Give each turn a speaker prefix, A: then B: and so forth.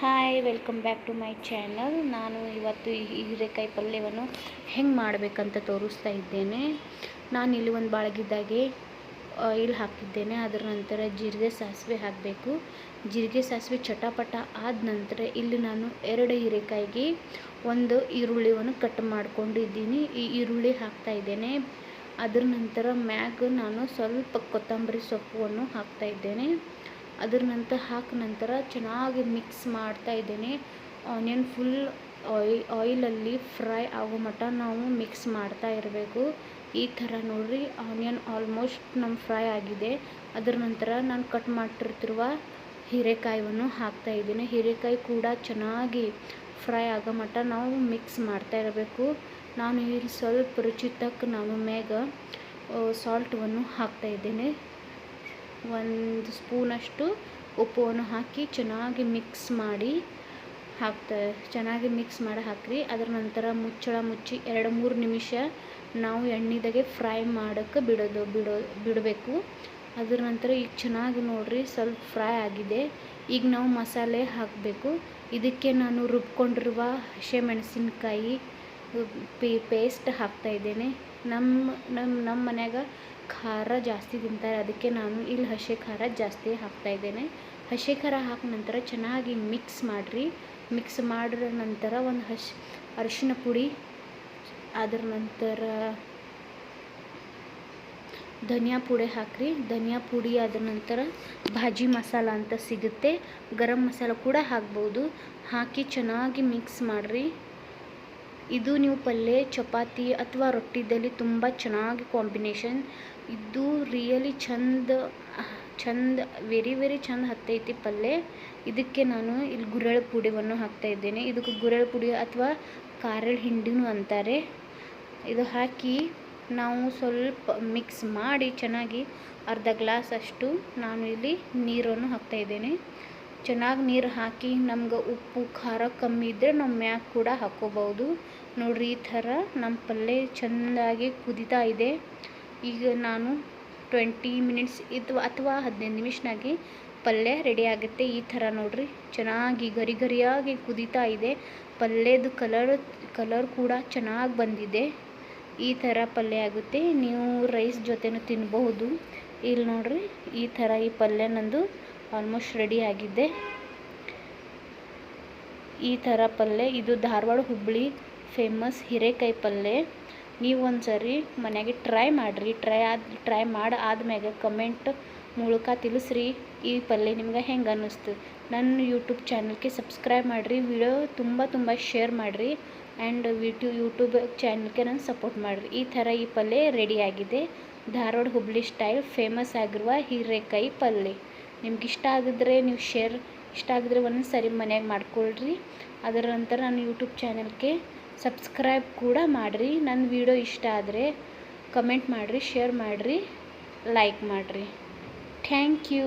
A: Hi welcome back to my channel ನಾನು ಇವತ್ತು ಹೀರೆಕಾಯಿ ಪಲ್ಯವನ್ನು ಹೆಂಗೆ ಮಾಡಬೇಕಂತ ತೋರಿಸ್ತಾ ಇದ್ದೇನೆ. ನಾನು ಇಲ್ಲಿ ಒಂದು ಬಾಳಗಿದ್ದಾಗೆ ಆಯಿಲ್ ಹಾಕಿದ್ದೇನೆ ಅದರ ನಂತರ ಜೀರಿಗೆ ಸಾಸಿವೆ ಹಾಕಬೇಕು. ಜೀರಿಗೆ ಸಾಸಿವೆ ಚಟಪಟ ಆದ ನಂತರ ಇಲ್ಲಿ ನಾನು ಎರಡು ಹೀರೆಕಾಯಿಗೆ ಒಂದು ಈರುಳ್ಳಿಯನ್ನು ಕಟ್ ಮಾಡ್ಕೊಂಡಿದ್ದೀನಿ. ಈ ಈರುಳ್ಳಿ ಹಾಕ್ತಾ ಇದ್ದೇನೆ. ಅದರ ನಂತರ ಮ್ಯಾಗ ನಾನು ಸ್ವಲ್ಪ ಕೊತ್ತಂಬರಿ ಸೊಪ್ಪನ್ನು ಹಾಕ್ತಾ ಇದ್ದೇನೆ. ಅದ್ರ ನಂತರ ಹಾಕಿ ನಂತರ ಚೆನ್ನಾಗಿ ಮಿಕ್ಸ್ ಮಾಡ್ತಾ ಇದ್ದೇನೆ. ಆನಿಯನ್ ಫುಲ್ ಆಯ್ ಆಯಿಲಲ್ಲಿ ಫ್ರೈ ಆಗೋ ಮಟ್ಟ ನಾವು ಮಿಕ್ಸ್ ಮಾಡ್ತಾ ಇರಬೇಕು. ಈ ಥರ ನೋಡಿರಿ ಆನಿಯನ್ ಆಲ್ಮೋಸ್ಟ್ ನಮ್ಮ ಫ್ರೈ ಆಗಿದೆ. ಅದರ ನಂತರ ನಾನು ಕಟ್ ಮಾಡ್ತಿರ್ತಿರುವ ಹೀರೆಕಾಯಿಯನ್ನು ಹಾಕ್ತಾ ಇದ್ದೀನಿ. ಹೀರೆಕಾಯಿ ಕೂಡ ಚೆನ್ನಾಗಿ ಫ್ರೈ ಆಗೋ ಮಟ್ಟ ನಾವು ಮಿಕ್ಸ್ ಮಾಡ್ತಾ ಇರಬೇಕು. ನಾನು ಇಲ್ಲಿ ಸ್ವಲ್ಪ ರುಚಿ ತಕ್ಕ ನಾನು ಮ್ಯಾಗ ಸಾಲ್ಟನ್ನು ಹಾಕ್ತಾ ಇದ್ದೇನೆ. ಒಂದು ಸ್ಪೂನಷ್ಟು ಉಪ್ಪುವನ್ನು ಹಾಕಿ ಚೆನ್ನಾಗಿ ಮಿಕ್ಸ್ ಮಾಡಿ ಹಾಕ್ತಾ, ಚೆನ್ನಾಗಿ ಮಿಕ್ಸ್ ಮಾಡಿ ಹಾಕ್ರಿ. ಅದರ ನಂತರ ಮುಚ್ಚಳ ಮುಚ್ಚಿ ಎರಡು ಮೂರು ನಿಮಿಷ ನಾವು ಎಣ್ಣೆದಾಗೆ ಫ್ರೈ ಮಾಡೋಕ್ಕೆ ಬಿಡೋದು, ಬಿಡೋ, ಬಿಡಬೇಕು. ಅದರ ನಂತರ ಈಗ ಚೆನ್ನಾಗಿ ನೋಡ್ರಿ ಸ್ವಲ್ಪ ಫ್ರೈ ಆಗಿದೆ. ಈಗ ನಾವು ಮಸಾಲೆ ಹಾಕಬೇಕು. ಇದಕ್ಕೆ ನಾನು ರುಬ್ಕೊಂಡಿರುವ ಹಸಿಮೆಣಸಿನ್ಕಾಯಿ, ಪೇ, ಪೇಸ್ಟ್ ಹಾಕ್ತಾಯಿದ್ದೇನೆ ನಮ್ಮ ನಮ್ಮ ನಮ್ಮ ಮನ್ಯಾಗ ಖಾರ ಜಾಸ್ತಿ ತಿಂತಾರೆ. ಅದಕ್ಕೆ ನಾನು ಇಲ್ಲಿ ಹಸಿ ಖಾರ ಜಾಸ್ತಿ ಹಾಕ್ತಾ ಇದ್ದೇನೆ. ಹಸಿ ಖಾರ ಹಾಕಿ ನಂತರ ಚೆನ್ನಾಗಿ ಮಿಕ್ಸ್ ಮಾಡಿರಿ. ಮಿಕ್ಸ್ ಮಾಡಿದ ನಂತರ ಒಂದು ಹಸಿ, ಅರಿಶಿನ ಪುಡಿ, ಅದರ ನಂತರ ಧನಿಯಾ ಪುಡಿ ಹಾಕಿರಿ. ಧನಿಯಾ ಪುಡಿ ಆದ ನಂತರ ಭಾಜಿ ಮಸಾಲ ಅಂತ ಸಿಗುತ್ತೆ. ಗರಂ ಮಸಾಲ ಕೂಡ ಹಾಕ್ಬೋದು. ಹಾಕಿ ಚೆನ್ನಾಗಿ ಮಿಕ್ಸ್ ಮಾಡಿರಿ. ಇದು ನೀವು ಪಲ್ಯ ಚಪಾತಿ ಅಥವಾ ರೊಟ್ಟಿದಲ್ಲಿ ತುಂಬ ಚೆನ್ನಾಗಿ ಕಾಂಬಿನೇಷನ್ ಇದು ರಿಯಲಿ ಚಂದ ಚಂದ ವೆರಿ ವೆರಿ ಚಂದ ಹತ್ತೈತಿ ಪಲ್ಯ ಇದಕ್ಕೆ ನಾನು ಇಲ್ಲಿ ಗುರೆಳ್ಳು ಪುಡಿವನ್ನು ಹಾಕ್ತಾ ಇದ್ದೇನೆ. ಇದಕ್ಕೆ ಗುರೆಳ್ಳು ಪುಡಿ ಅಥವಾ ಕಾರಳ ಹಿಂಡಿನೂ ಅಂತಾರೆ. ಇದು ಹಾಕಿ ನಾವು ಸ್ವಲ್ಪ ಮಿಕ್ಸ್ ಮಾಡಿ ಚೆನ್ನಾಗಿ ಅರ್ಧ ಗ್ಲಾಸ್ ಅಷ್ಟು ನಾನು ಇಲ್ಲಿ ನೀರನ್ನು ಹಾಕ್ತಾ ಇದ್ದೇನೆ. ಚೆನ್ನಾಗಿ ನೀರು ಹಾಕಿ ನಮ್ಗೆ ಉಪ್ಪು, ಖಾರ ಕಮ್ಮಿ ಇದ್ದರೆ ನಾವು ಮ್ಯಾಗ ಕೂಡ ಹಾಕ್ಕೋಬೋದು ನೋಡಿರಿ ಈ ಥರ ನಮ್ಮ ಪಲ್ಯ ಚೆಂದಾಗಿ ಕುದೀತಾ ಇದೆ. ಈಗ ನಾನು ಟ್ವೆಂಟಿ ಮಿನಿಟ್ಸ್ ಇದು ಅಥವಾ ಹದಿನೈದು ನಿಮಿಷನಾಗಿ ಪಲ್ಯ ರೆಡಿ ಆಗುತ್ತೆ. ಈ ಥರ ನೋಡಿರಿ ಚೆನ್ನಾಗಿ ಗರಿ ಗರಿಯಾಗಿ ಕುದೀತಾ ಇದೆ. ಪಲ್ಯದ ಕಲರ್ ಕಲರ್ ಕೂಡ ಚೆನ್ನಾಗಿ ಬಂದಿದೆ. ಈ ಥರ ಪಲ್ಯ ಆಗುತ್ತೆ. ನೀವು ರೈಸ್ ಜೊತೆನೂ ತಿನ್ಬಹುದು. ಇಲ್ಲಿ ನೋಡಿರಿ ಈ ಥರ ಈ ಪಲ್ಯ ನಂದು ಆಲ್ಮೋಸ್ಟ್ ರೆಡಿ ಆಗಿದೆ. ಈ ಥರ ಪಲ್ಯ ಇದು ಧಾರವಾಡ ಹುಬ್ಬಳ್ಳಿ ಫೇಮಸ್ ಹೀರೆಕಾಯಿ ಪಲ್ಯ ನೀವು ಒಂದು ಸರಿ ಟ್ರೈ ಮಾಡಿರಿ ಟ್ರೈ ಆದ ಟ್ರೈ ಮಾಡಿ ಆದ್ಮ್ಯಾಗ ಕಮೆಂಟ್ ಮೂಲಕ ತಿಳಿಸ್ರಿ, ಈ ಪಲ್ಯ ನಿಮ್ಗೆ ಹೆಂಗೆ ಅನ್ನಿಸ್ತು. ನನ್ನ ಯೂಟ್ಯೂಬ್ ಚಾನಲ್ಗೆ ಸಬ್ಸ್ಕ್ರೈಬ್ ಮಾಡಿರಿ ವಿಡಿಯೋ ತುಂಬ ತುಂಬ ಶೇರ್ ಮಾಡಿರಿ ಆ್ಯಂಡ್ ವಿಟ್ಯೂ ಯೂಟ್ಯೂಬ್ ಚಾನಲ್ಗೆ ನಾನು ಸಪೋರ್ಟ್ ಮಾಡಿರಿ. ಈ ಥರ ಈ ಪಲ್ಯ ರೆಡಿ ಆಗಿದೆ. ಧಾರವಾಡ ಹುಬ್ಬಳ್ಳಿ ಸ್ಟೈಲ್ ಫೇಮಸ್ ಆಗಿರುವ ಹೀರೆಕಾಯಿ ಪಲ್ಯ ನಿಮ್ಗೆ ಇಷ್ಟ ಆಗಿದ್ರೆ ನೀವು ಶೇರ್ ಇಷ್ಟ ಆಗಿದ್ರೆ ಒಂದೊಂದು ಸರಿ ಮನ್ಯಾಗ ಮಾಡ್ಕೊಳ್ರಿ. ಅದರ ನಂತರ ನನ್ನ ಯೂಟ್ಯೂಬ್ ಚಾನಲ್ಗೆ ಸಬ್ಸ್ಕ್ರೈಬ್ ಕೂಡ ಮಾಡಿರಿ. ನನ್ನ ವಿಡಿಯೋ ಇಷ್ಟ ಆದರೆ ಕಮೆಂಟ್ ಮಾಡಿರಿ ಶೇರ್ ಮಾಡಿರಿ ಲೈಕ್ ಮಾಡಿರಿ. Thank you